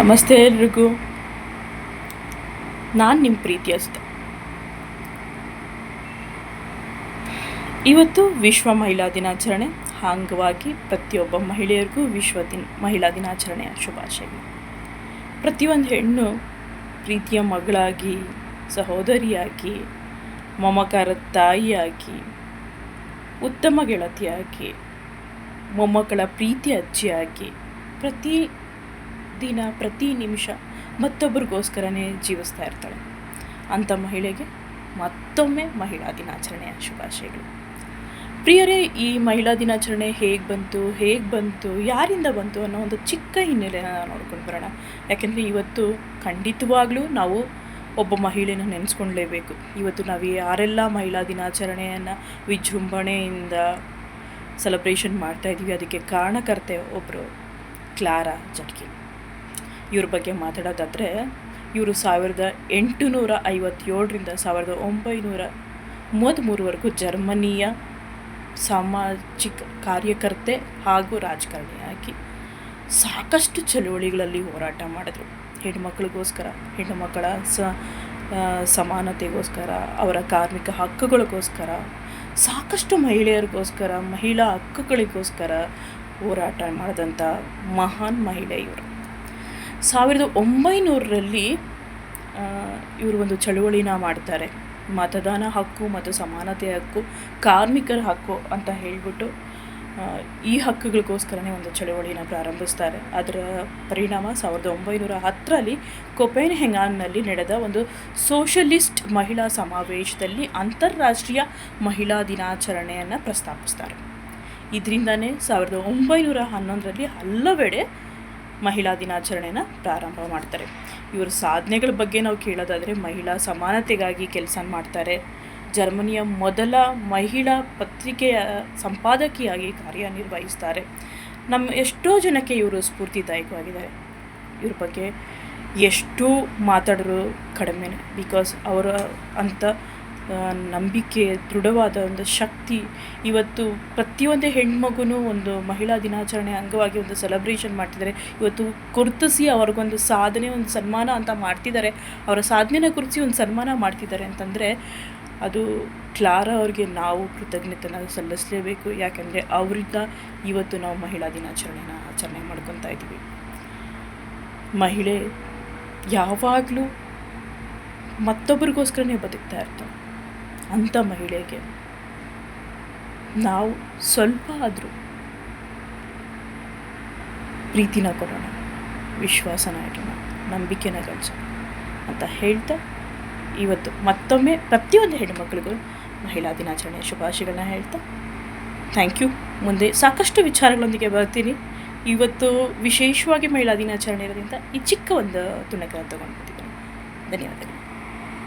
ನಮಸ್ತೆ ಎಲ್ರಿಗೂ. ನಾನು ನಿಮ್ಮ ಪ್ರೀತಿಯಸ್ತ ಇವತ್ತು ವಿಶ್ವ ಮಹಿಳಾ ದಿನಾಚರಣೆ. ಅಂಗವಾಗಿ ಪ್ರತಿಯೊಬ್ಬ ಮಹಿಳೆಯರಿಗೂ ವಿಶ್ವ ದಿನ, ಮಹಿಳಾ ದಿನಾಚರಣೆಯ ಶುಭಾಶಯ ಪ್ರತಿಯೊಂದು ಹೆಣ್ಣು ಪ್ರೀತಿಯ ಮಗಳಾಗಿ, ಸಹೋದರಿಯಾಗಿ ಮೊಮ್ಮಕಾರದ ತಾಯಿಯಾಗಿ, ಉತ್ತಮ ಗೆಳತಿಯಾಗಿ, ಮೊಮ್ಮಕ್ಕಳ ಪ್ರೀತಿ ಅಜ್ಜಿಯಾಗಿ ಪ್ರತಿ ದಿನ ಪ್ರತಿ ನಿಮಿಷ ಮತ್ತೊಬ್ಬರಿಗೋಸ್ಕರನೇ ಜೀವಿಸ್ತಾ ಇರ್ತಾಳೆ. ಅಂಥ ಮಹಿಳೆಗೆ ಮತ್ತೊಮ್ಮೆ ಮಹಿಳಾ ದಿನಾಚರಣೆಯ ಶುಭಾಶಯಗಳು. ಪ್ರಿಯರೇ, ಈ ಮಹಿಳಾ ದಿನಾಚರಣೆ ಹೇಗೆ ಬಂತು ಹೇಗೆ ಬಂತು, ಯಾರಿಂದ ಬಂತು ಅನ್ನೋ ಒಂದು ಚಿಕ್ಕ ಹಿನ್ನೆಲೆನ ನೋಡ್ಕೊಂಡು ಬರೋಣ. ಯಾಕೆಂದರೆ ಇವತ್ತು ಖಂಡಿತವಾಗ್ಲೂ ನಾವು ಒಬ್ಬ ಮಹಿಳೆನ ನೆನೆಸ್ಕೊಳ್ಳೇಬೇಕು ಇವತ್ತು ನಾವು ಯಾರೆಲ್ಲ ಮಹಿಳಾ ದಿನಾಚರಣೆಯನ್ನು ವಿಜೃಂಭಣೆಯಿಂದ ಸೆಲೆಬ್ರೇಷನ್ ಮಾಡ್ತಾ ಇದ್ದೀವಿ ಅದಕ್ಕೆ ಕಾರಣಕರ್ತೆ ಒಬ್ಬರು ಕ್ಲಾರಾ ಜಟ್ಕಿ ಇವ್ರ ಬಗ್ಗೆ ಮಾತಾಡೋದಾದರೆ, ಇವರು ಸಾವಿರದ ಎಂಟುನೂರ ಐವತ್ತೇಳರಿಂದ ಸಾವಿರದ ಒಂಬೈನೂರ ಮೂವತ್ತ್ಮೂರವರೆಗೂ ಜರ್ಮನಿಯ ಸಾಮಾಜಿಕ ಕಾರ್ಯಕರ್ತೆ ಹಾಗೂ ರಾಜಕಾರಣಿಯಾಗಿ ಸಾಕಷ್ಟು ಚಳುವಳಿಗಳಲ್ಲಿ ಹೋರಾಟ ಮಾಡಿದರು. ಹೆಣ್ಣುಮಕ್ಕಳಿಗೋಸ್ಕರ ಹೆಣ್ಣುಮಕ್ಕಳ ಸ ಸಮಾನತೆಗೋಸ್ಕರ, ಅವರ ಕಾರ್ಮಿಕ ಹಕ್ಕುಗಳಿಗೋಸ್ಕರ, ಸಾಕಷ್ಟು ಮಹಿಳೆಯರಿಗೋಸ್ಕರ, ಮಹಿಳಾ ಹಕ್ಕುಗಳಿಗೋಸ್ಕರ ಹೋರಾಟ ಮಾಡಿದಂಥ ಮಹಾನ್ ಮಹಿಳೆ ಇವರು. ಸಾವಿರದ ಒಂಬೈನೂರರಲ್ಲಿ ಇವರು ಒಂದು ಚಳುವಳಿನ ಮಾಡ್ತಾರೆ. ಮತದಾನ ಹಕ್ಕು ಮತ್ತು ಸಮಾನತೆ ಹಕ್ಕು, ಕಾರ್ಮಿಕರ ಹಕ್ಕು ಅಂತ ಹೇಳಿಬಿಟ್ಟು ಈ ಹಕ್ಕುಗಳಿಗೋಸ್ಕರನೇ ಒಂದು ಚಳುವಳಿನ ಪ್ರಾರಂಭಿಸ್ತಾರೆ. ಅದರ ಪರಿಣಾಮ ಸಾವಿರದ ಒಂಬೈನೂರ ಹತ್ತರಲ್ಲಿ ಕೊಪೇನ್ ಹೆಂಗಾನ್ನಲ್ಲಿ ನಡೆದ ಒಂದು ಸೋಷಲಿಸ್ಟ್ ಮಹಿಳಾ ಸಮಾವೇಶದಲ್ಲಿ ಅಂತಾರಾಷ್ಟ್ರೀಯ ಮಹಿಳಾ ದಿನಾಚರಣೆಯನ್ನು ಪ್ರಸ್ತಾಪಿಸ್ತಾರೆ. ಇದರಿಂದನೇ ಸಾವಿರದ ಒಂಬೈನೂರ ಹನ್ನೊಂದರಲ್ಲಿ ಹಲವೆಡೆ ಮಹಿಳಾ ದಿನಾಚರಣೆನ ಪ್ರಾರಂಭ ಮಾಡ್ತಾರೆ. ಇವರ ಸಾಧನೆಗಳ ಬಗ್ಗೆ ನಾವು ಕೇಳೋದಾದರೆ ಮಹಿಳಾ ಸಮಾನತೆಗಾಗಿ ಕೆಲಸ ಮಾಡ್ತಾರೆ. ಜರ್ಮನಿಯ ಮೊದಲ ಮಹಿಳಾ ಪತ್ರಿಕೆಯ ಸಂಪಾದಕಿಯಾಗಿ ಕಾರ್ಯನಿರ್ವಹಿಸ್ತಾರೆ ನಮ್ಮ ಎಷ್ಟೋ ಜನಕ್ಕೆ ಇವರು ಸ್ಫೂರ್ತಿದಾಯಕವಾಗಿದ್ದಾರೆ. ಇವ್ರ ಬಗ್ಗೆ ಎಷ್ಟು ಮಾತಾಡಿದ್ರು ಕಡಿಮೆ ಬಿಕಾಸ್ ಅವರ ಅಂಥ ನಂಬಿಕೆ, ದೃಢವಾದ ಒಂದು ಶಕ್ತಿ. ಇವತ್ತು ಪ್ರತಿಯೊಂದು ಹೆಣ್ಮಗೂ ಒಂದು ಮಹಿಳಾ ದಿನಾಚರಣೆ ಅಂಗವಾಗಿ ಒಂದು ಸೆಲೆಬ್ರೇಷನ್ ಮಾಡ್ತಿದ್ದಾರೆ. ಇವತ್ತು ಗುರುತಿಸಿ ಅವ್ರಿಗೊಂದು ಸಾಧನೆ, ಒಂದು ಸನ್ಮಾನ ಅಂತ ಮಾಡ್ತಿದ್ದಾರೆ. ಅವರ ಸಾಧನೆನ ಗುರುತಿಸಿ ಒಂದು ಸನ್ಮಾನ ಮಾಡ್ತಿದ್ದಾರೆ ಅಂತಂದರೆ, ಅದು ಕ್ಲಾರಾ ಅವ್ರಿಗೆ ನಾವು ಕೃತಜ್ಞತೆನ ಸಲ್ಲಿಸಲೇಬೇಕು. ಯಾಕೆಂದರೆ ಅವರಿಂದ ಇವತ್ತು ನಾವು ಮಹಿಳಾ ದಿನಾಚರಣೆನ ಆಚರಣೆ ಮಾಡ್ಕೊತಾ ಇದ್ದೀವಿ. ಮಹಿಳೆ ಯಾವಾಗಲೂ ಮತ್ತೊಬ್ಬರಿಗೋಸ್ಕರನೇ ಬದುಕ್ತಾ ಇರ್ತಾಳೆ. ಅಂಥ ಮಹಿಳೆಗೆ ನಾವು ಸ್ವಲ್ಪ ಆದರೂ ಪ್ರೀತಿನ ಕೊಡೋಣ, ವಿಶ್ವಾಸನ ಇಡೋಣ, ನಂಬಿಕೆನ ಗಳಿಸೋಣ ಅಂತ ಹೇಳ್ತಾ ಇವತ್ತು ಮತ್ತೊಮ್ಮೆ ಪ್ರತಿಯೊಂದು ಹೆಣ್ಣುಮಕ್ಳಿಗೂ ಮಹಿಳಾ ದಿನಾಚರಣೆಯ ಶುಭಾಶಯಗಳನ್ನ ಹೇಳ್ತಾ ಥ್ಯಾಂಕ್ ಯು ಮುಂದೆ ಸಾಕಷ್ಟು ವಿಚಾರಗಳೊಂದಿಗೆ ಬರ್ತೀನಿ. ಇವತ್ತು ವಿಶೇಷವಾಗಿ ಮಹಿಳಾ ದಿನಾಚರಣೆ ಇರೋದ್ರಿಂದ ಈ ಚಿಕ್ಕ ಒಂದು ತುಣಕನ್ನು ತೊಗೊಂಡು ಧನ್ಯವಾದಗಳು.